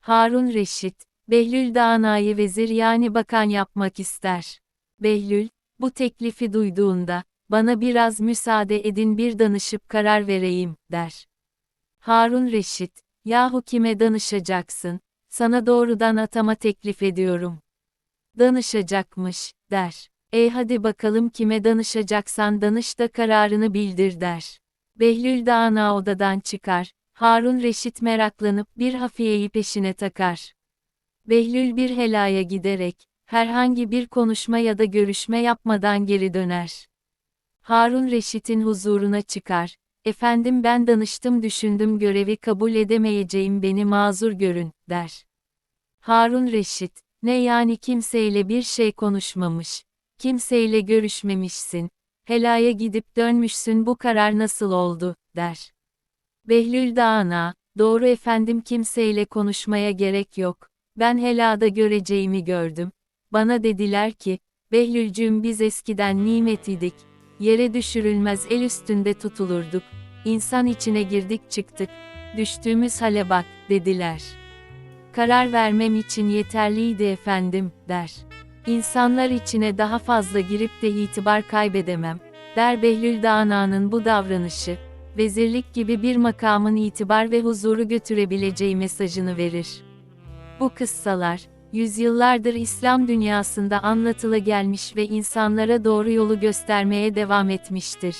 Harun Reşit, Behlül Dağna'yı vezir yani bakan yapmak ister. Behlül, bu teklifi duyduğunda, bana biraz müsaade edin bir danışıp karar vereyim, der. Harun Reşit, yahu kime danışacaksın, sana doğrudan atama teklif ediyorum. Danışacakmış, der. Ey hadi bakalım kime danışacaksan danış da kararını bildir der. Behlül Dağna odadan çıkar, Harun Reşit meraklanıp bir hafiyeyi peşine takar. Behlül bir helaya giderek, herhangi bir konuşma ya da görüşme yapmadan geri döner. Harun Reşit'in huzuruna çıkar, efendim ben danıştım düşündüm görevi kabul edemeyeceğim beni mazur görün, der. Harun Reşit, ne yani kimseyle bir şey konuşmamış, kimseyle görüşmemişsin, helaya gidip dönmüşsün bu karar nasıl oldu, der. Behlül Dağına, doğru efendim kimseyle konuşmaya gerek yok, ben helada göreceğimi gördüm, bana dediler ki, Behlülcüğüm biz eskiden nimet idik, yere düşürülmez el üstünde tutulurduk, insan içine girdik çıktık, düştüğümüz hale bak, dediler. Karar vermem için yeterliydi efendim, der. İnsanlar içine daha fazla girip de itibar kaybedemem, der Behlül Dağna'nın bu davranışı, vezirlik gibi bir makamın itibar ve huzuru götürebileceği mesajını verir. Bu kıssalar, yüzyıllardır İslam dünyasında anlatıla gelmiş ve insanlara doğru yolu göstermeye devam etmiştir.